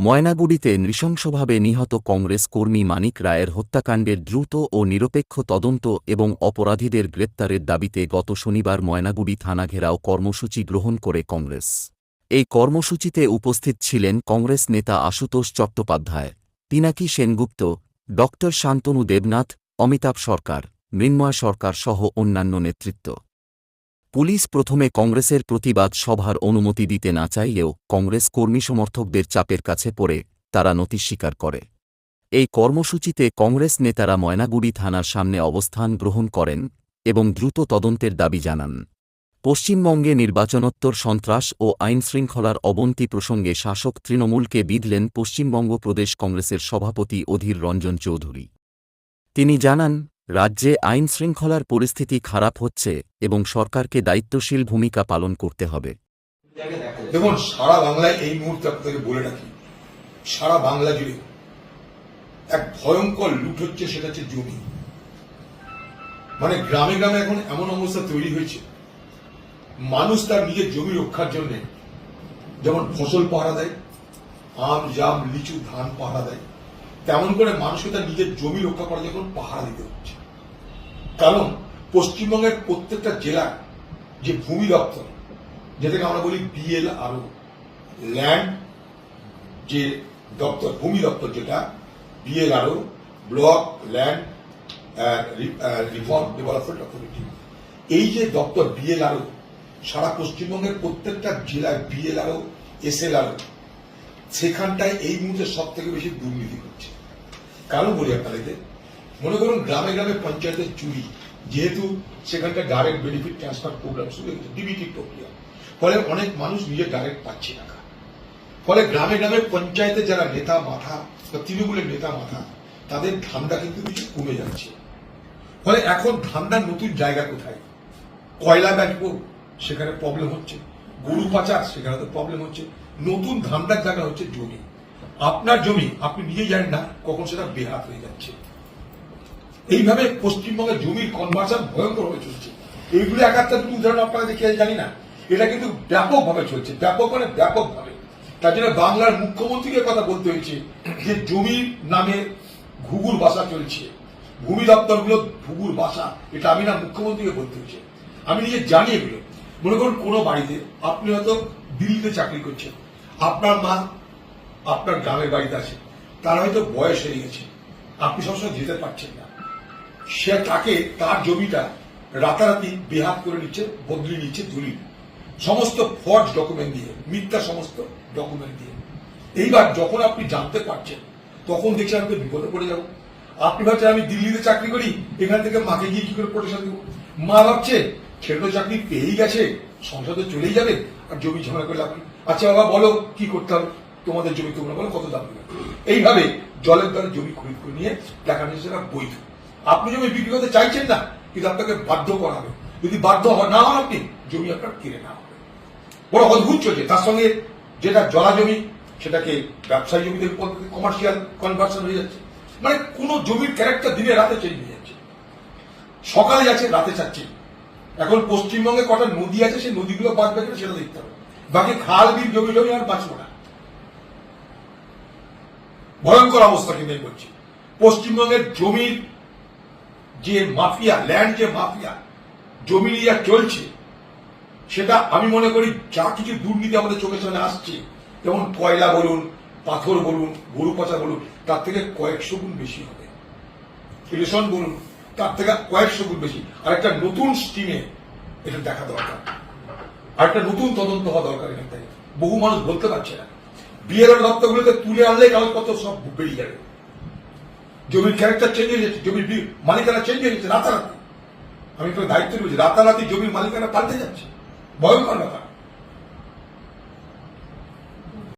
ময়নাগুড়িতে নৃশংসভাবে নিহত কংগ্রেস কর্মী মানিক রায়ের হত্যাকাণ্ডের দ্রুত ও নিরপেক্ষ তদন্ত এবং অপরাধীদের গ্রেপ্তারের দাবিতে গত শনিবার ময়নাগুড়ি থানা ঘেরাও কর্মসূচি গ্রহণ করে কংগ্রেস। এই কর্মসূচিতে উপস্থিত ছিলেন কংগ্রেস নেতা আশুতোষ চট্টোপাধ্যায় পিনাকি সেনগুপ্ত ড শান্তনু দেবনাথ, অমিতাভ সরকার, মৃন্ময় সরকার সহ অন্যান্য নেতৃত্ব। পুলিশ প্রথমে কংগ্রেসের প্রতিবাদ সভার অনুমতি দিতে না চাইলেও কংগ্রেস কর্মী সমর্থকদের চাপের কাছে পড়ে, তারা নথি স্বীকার করে। এই কর্মসূচিতে কংগ্রেস নেতারা ময়নাগুড়ি থানার সামনে অবস্থান গ্রহণ করেন এবং দ্রুত তদন্তের দাবি জানান। পশ্চিমবঙ্গে নির্বাচনোত্তর সন্ত্রাস ও আইনশৃঙ্খলার অবন্তি প্রসঙ্গে শাসক তৃণমূলকে বিধলেন পশ্চিমবঙ্গ প্রদেশ কংগ্রেসের সভাপতি অধীর রঞ্জন চৌধুরী। তিনি জানান রাজ্যে আইন শৃঙ্খলার পরিস্থিতি খারাপ হচ্ছে এবং সরকারকে দায়িত্বশীল ভূমিকা পালন করতে হবে। দেখুন, সারা বাংলায় এই মুহূর্তে আপনাকে বলে রাখি, সারা বাংলা জুড়ে এক ভয়ঙ্কর লুট হচ্ছে, সেটা হচ্ছে জমি। মানে গ্রামে গ্রামে এখন এমন অবস্থা তৈরি হয়েছে, মানুষ তার নিজের জমি রক্ষার জন্য যেমন ফসল পাহারা দেয়, আম, জাম, লিচু, ধান পাহারা দেয়, তেমন করে মানুষকে তার নিজের জমি রক্ষা করার জন্য পাহারা দিতে হচ্ছে। কারণ পশ্চিমবঙ্গের প্রত্যেকটা জেলা যে ভূমি দপ্তর, যেটাকে আমরা বলি বিএল আরও ল্যান্ড যে দপ্তর, ভূমি দপ্তর যেটা BL RO block land reform development authority এই যে দপ্তর বিএল আরও সারা পশ্চিমবঙ্গের প্রত্যেকটা জেলায় বিএল আরও এসএল আরও সেখানটায় এই মুহূর্তে সব থেকে বেশি দুর্নীতি হচ্ছে। কারণ বলি আপনাদের মনে করুন গ্রামে গ্রামে পঞ্চায়েতের চুরি। যেহেতু সেখানটা ডাইরেক্ট বেনিফিট ট্রান্সফার প্রোগ্রাম শুরু হয়েছে ডিবিটি প্রক্রিয়া। ফলে অনেক মানুষ নিজে ডাইরেক্ট পাচ্ছে টাকা ফলে গ্রামে গ্রামে পঞ্চায়েতে যারা নেতা মাথা, বা তৃণমূলের নেতা মাথা, তাদের ধান্দা কিন্তু কিছু কমে যাচ্ছে। ফলে এখন ধান্দার নতুন জায়গা কোথায়? কয়লা ব্যাংক সেখানে প্রবলেম হচ্ছে। গরু পাচার, সেখানে তো প্রবলেম হচ্ছে। নতুন ধান্দার জায়গা হচ্ছে জমি। আপনার জমি, আপনি নিজেই জানেন না কখন সেটা বেহাত হয়ে যাচ্ছে। এইভাবে পশ্চিমবঙ্গের জমির কনভার্সন ভয়ঙ্কর ভাবে চলছে। এইগুলো এক একটা দুই উদাহরণ আপনারা দেখে জানি না। এটা কিন্তু ব্যাপকভাবে চলছে, ব্যাপক মানে ব্যাপকভাবে। তার জন্য বাংলার মুখ্যমন্ত্রীকে কথা বলতে হয়েছে যে জমির নামে ঘুঘুর বাসা চলছে। ভূমি দপ্তরগুলো ঘুঘুর বাসা, এটা আমি না মুখ্যমন্ত্রীকে বলতে হয়েছে। আমি নিজে জানি এগুলো। মনে করুন, কোনো বাড়িতে আপনি হয়তো দিল্লিতে চাকরি করছেন, আপনার মা আপনার গ্রামের বাড়িতে আছে, তার হয়তো বয়স হয়ে গেছে, আপনি সবসময় যেতে পারছেন না। সে তাকে, তার জমিটা রাতারাতি বেহাত করে নিচ্ছে, বদলি নিচ্ছে দলিল সমস্ত ফর্জ ডকুমেন্ট দিয়ে, মিথ্যা সমস্ত ডকুমেন্ট দিয়ে। এইবার যখন আপনি জানতে পারছেন, তখন দেখছেন আপনি বিপদে পড়ে যাব। আপনি ভাবছেন আমি দিল্লিতে চাকরি করি, এখান থেকে মাকে গিয়ে কি করে প্রোটেকশন দেবো? মা ভাবছে ছেলে চাকরি পেয়েই গেছে, সংসদে চলেই যাবে, আর জমি ঝামেলা করে নেই। আচ্ছা বাবা, বলো, কি করতে হবে? তোমাদের জমি তোমরা বলো, কত দাম এইভাবে জলের দ্বারা জমি খরিদ করে নিয়ে নিয়ে সেটা বৈধ। আপনি জমি বিক্রি করতে চাইছেন না, কিন্তু আপনাকে বাধ্য করা হবে। যদি বাধ্য না হন আপনি, জমি আপনার কিনে নেওয়া হবে। বড় অদ্ভুত চলছে। তার সঙ্গে যেটা জলা জমি, সেটাকে ব্যবসায়ী জমিতে কমার্শিয়াল কনভার্সন হয়ে যাচ্ছে। মানে কোন জমির ক্যারেক্টার দিনে রাতে চেঞ্জ হয়ে যাচ্ছে। সকালে যাচ্ছে, রাতে চাচ্ছে এখন পশ্চিমবঙ্গে কটা নদী আছে, সেই নদীগুলো বাঁচবে বেঁচে সেটা দেখতে হবে। বাকি খাল, বিল, জমি জমি আর বাঁচবো না। ভয়ঙ্কর অবস্থা কিন্তু আমি বলছি। পশ্চিমবঙ্গের জমির যে মাফিয়া ল্যান্ড যে মাফিয়া, জমি নিয়ে চলছে, সেটা আমি মনে করি যা কিছু দুর্নীতি আমাদের চোখের সামনে আসছে, যেমন কয়লা বলুন, পাথর বলুন, গরু পাচা বলুন, তার থেকে কয়েকশো গুণ বেশি হবে। রেশন বলুন, তার থেকে কয়েকশো গুণ বেশি। আর একটা নতুন স্টিমে এটা দেখা দরকার। আর একটা নতুন তদন্ত হওয়া দরকার এখান থেকে। বহু মানুষ বলতে পারছে না। বিএলআর দপ্তরগুলোতে তুলে আনলে কাগজপত্র সব বেরিয়ে যাবে। জমির ক্যারেক্টার চেঞ্জ হয়ে যাচ্ছে জমির মালিকানা চেঞ্জ হয়ে যাচ্ছে, রাতারাতি। আমি তোমার দায়িত্ব নিয়েছি রাতারাতি জমির মালিকানা পাল্টে যাচ্ছে। ভয়ঙ্কর ব্যাপার।